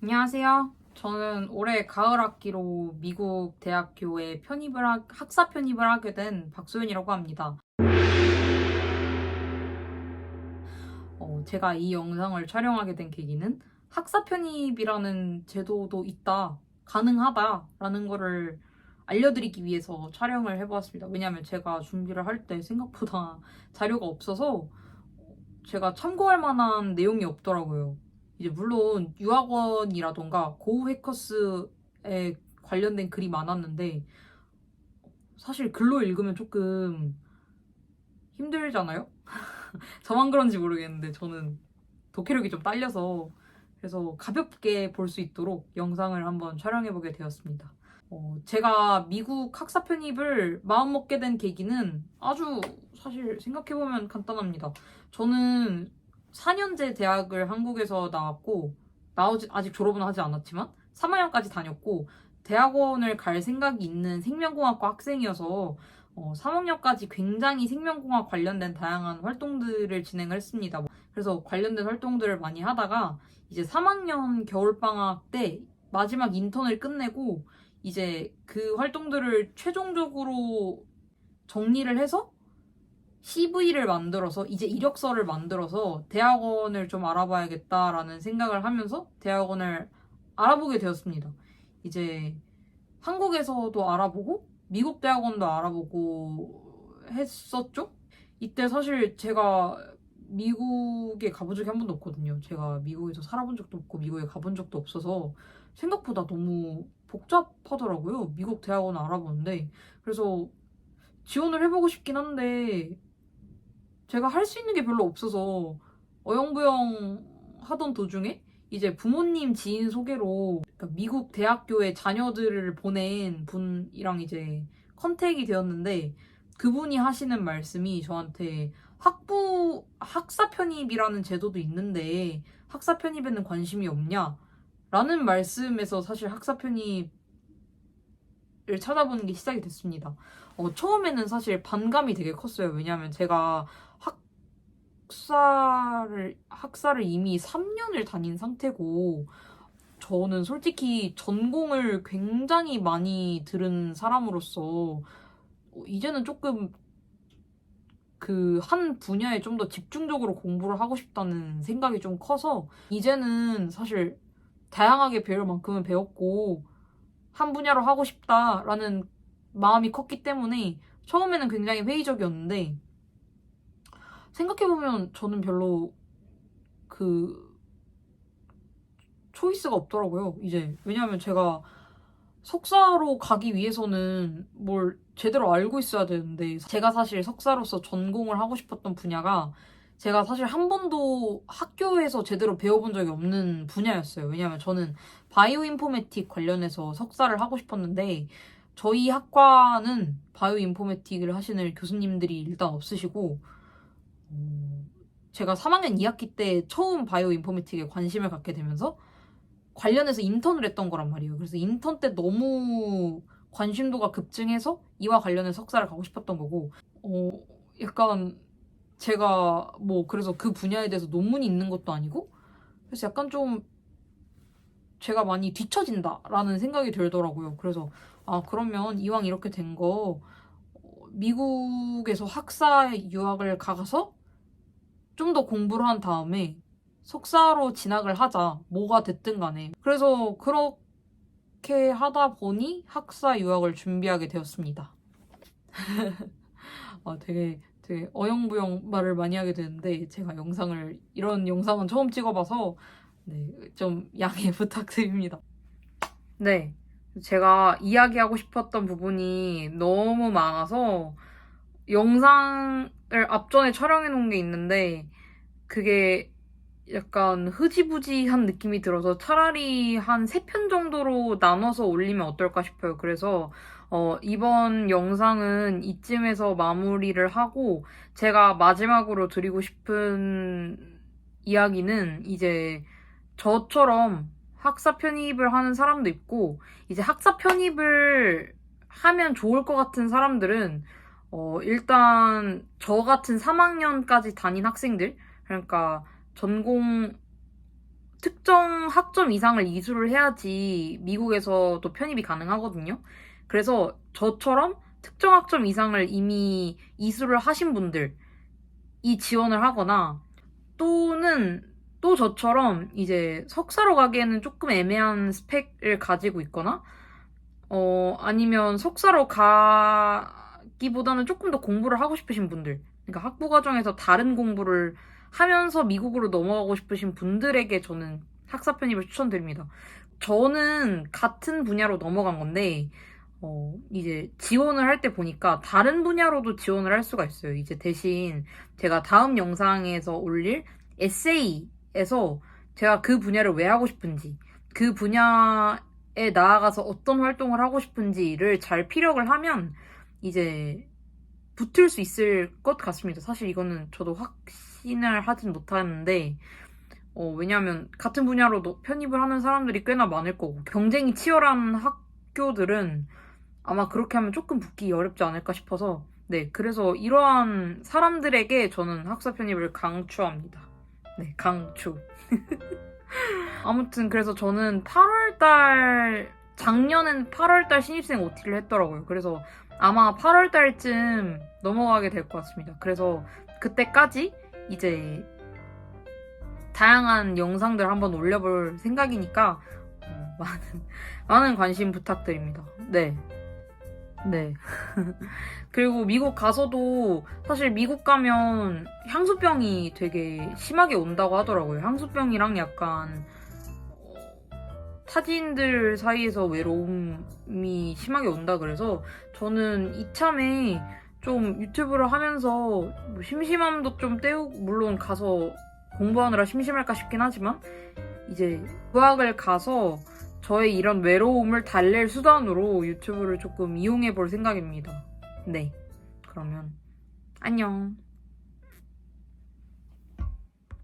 안녕하세요. 저는 올해 가을 학기로 미국 대학교에 편입을 하, 학사 편입을 하게 된 박소연이라고 합니다. 어, 제가 이 영상을 촬영하게 된 계기는 학사 편입이라는 제도도 있다, 가능하다라는 거를 알려드리기 위해서 촬영을 해보았습니다. 왜냐하면 제가 준비를 할 때 생각보다 자료가 없어서 제가 참고할 만한 내용이 없더라고요. 이제 물론 유학원이라던가 고우 해커스에 관련된 글이 많았는데 사실 글로 읽으면 조금 힘들잖아요? 저만 그런지 모르겠는데 저는 독해력이 좀 딸려서 그래서 가볍게 볼 수 있도록 영상을 한번 촬영해보게 되었습니다. 어, 제가 미국 학사 편입을 마음먹게 된 계기는 아주 사실 생각해보면 간단합니다. 저는 4년제 대학을 한국에서 나왔고, 나오지, 아직 졸업은 하지 않았지만, 3학년까지 다녔고, 대학원을 갈 생각이 있는 생명공학과 학생이어서, 어, 3학년까지 굉장히 생명공학 관련된 다양한 활동들을 진행을 했습니다. 그래서 관련된 활동들을 많이 하다가, 이제 3학년 겨울방학 때 마지막 인턴을 끝내고, 이제 그 활동들을 최종적으로 정리를 해서 CV를 만들어서 이제 이력서를 만들어서 대학원을 좀 알아봐야겠다라는 생각을 하면서 대학원을 알아보게 되었습니다. 이제 한국에서도 알아보고 미국 대학원도 알아보고 했었죠? 이때 사실 제가 미국에 가본 적이 한 번도 없거든요. 제가 미국에서 살아본 적도 없고 미국에 가본 적도 없어서 생각보다 너무 복잡하더라고요. 미국 대학원 알아보는데. 그래서 지원을 해보고 싶긴 한데 제가 할 수 있는 게 별로 없어서 어영부영 하던 도중에 이제 부모님 지인 소개로 그러니까 미국 대학교에 자녀들을 보낸 분이랑 이제 컨택이 되었는데 그분이 하시는 말씀이 저한테 학부 학사 편입이라는 제도도 있는데 학사 편입에는 관심이 없냐? 라는 말씀에서 사실 학사 편입을 찾아보는 게 시작이 됐습니다. 어, 처음에는 사실 반감이 되게 컸어요. 왜냐하면 제가 학사를 학사를 이미 3년을 다닌 상태고 저는 솔직히 전공을 굉장히 많이 들은 사람으로서 어, 이제는 조금 그 한 분야에 좀 더 집중적으로 공부를 하고 싶다는 생각이 좀 커서 이제는 사실 다양하게 배울 만큼은 배웠고 한 분야로 하고 싶다라는 마음이 컸기 때문에 처음에는 굉장히 회의적이었는데 생각해보면 저는 별로 그 초이스가 없더라고요. 이제 왜냐하면 제가 석사로 가기 위해서는 뭘 제대로 알고 있어야 되는데 제가 사실 석사로서 전공을 하고 싶었던 분야가 제가 사실 한 번도 학교에서 제대로 배워본 적이 없는 분야였어요. 왜냐하면 저는 바이오 인포메틱 관련해서 석사를 하고 싶었는데 저희 학과는 바이오 인포메틱을 하시는 교수님들이 일단 없으시고 어, 제가 3학년 2학기 때 처음 바이오 인포메틱에 관심을 갖게 되면서 관련해서 인턴을 했던 거란 말이에요. 그래서 인턴 때 너무 관심도가 급증해서 이와 관련해 석사를 가고 싶었던 거고, 어, 약간 제가 뭐 그래서 그 분야에 대해서 논문이 있는 것도 아니고, 그래서 약간 좀 제가 많이 뒤처진다라는 생각이 들더라고요. 그래서 아, 그러면 이왕 이렇게 된 거, 어, 미국에서 학사 유학을 가서 좀 더 공부를 한 다음에 석사로 진학을 하자. 뭐가 됐든 간에. 그래서 그렇게 하다 보니 학사 유학을 준비하게 되었습니다. 아, 되게, 되게 어영부영 말을 많이 하게 되는데 제가 영상을, 이런 영상은 처음 찍어봐서 네, 좀 양해 부탁드립니다. 네. 제가 이야기하고 싶었던 부분이 너무 많아서 영상을 앞전에 촬영해 놓은 게 있는데 그게 약간 흐지부지한 느낌이 들어서 차라리 한 세 편 정도로 나눠서 올리면 어떨까 싶어요. 그래서 어, 이번 영상은 이쯤에서 마무리를 하고 제가 마지막으로 드리고 싶은 이야기는 이제 저처럼 학사 편입을 하는 사람도 있고 이제 학사 편입을 하면 좋을 것 같은 사람들은 어, 일단 저 같은 3학년까지 다닌 학생들 그러니까 전공 특정 학점 이상을 이수를 해야지 미국에서도 편입이 가능하거든요. 그래서 저처럼 특정 학점 이상을 이미 이수를 하신 분들이 지원을 하거나 또는 또 저처럼 이제 석사로 가기에는 조금 애매한 스펙을 가지고 있거나 어 아니면 석사로 가기보다는 조금 더 공부를 하고 싶으신 분들 그러니까 학부 과정에서 다른 공부를 하면서 미국으로 넘어가고 싶으신 분들에게 저는 학사 편입을 추천드립니다. 저는 같은 분야로 넘어간 건데 어, 이제 지원을 할 때 보니까 다른 분야로도 지원을 할 수가 있어요. 이제 대신 제가 다음 영상에서 올릴 에세이에서 제가 그 분야를 왜 하고 싶은지, 그 분야에 나아가서 어떤 활동을 하고 싶은지를 잘 피력을 하면 이제 붙을 수 있을 것 같습니다. 사실 이거는 저도 확신을 하진 못하는데, 어, 왜냐하면 같은 분야로 편입을 하는 사람들이 꽤나 많을 거고, 경쟁이 치열한 학교들은 아마 그렇게 하면 조금 붙기 어렵지 않을까 싶어서 네 그래서 이러한 사람들에게 저는 학사 편입을 강추합니다. 네 강추. 아무튼 그래서 저는 8월달 작년엔 8월달 신입생 OT를 했더라고요. 그래서 아마 8월달쯤 넘어가게 될 것 같습니다. 그래서 그때까지 이제 다양한 영상들 한번 올려볼 생각이니까 어, 많은 많은 관심 부탁드립니다. 네. 네. 그리고 미국 가서도 사실 미국 가면 향수병이 되게 심하게 온다고 하더라고요. 향수병이랑 약간 어, 타지인들 사이에서 외로움이 심하게 온다 그래서 저는 이참에 좀 유튜브를 하면서 뭐 심심함도 좀 때우고 물론 가서 공부하느라 심심할까 싶긴 하지만 이제 유학을 가서 저의 이런 외로움을 달랠 수단으로 유튜브를 조금 이용해 볼 생각입니다. 네. 그러면 안녕.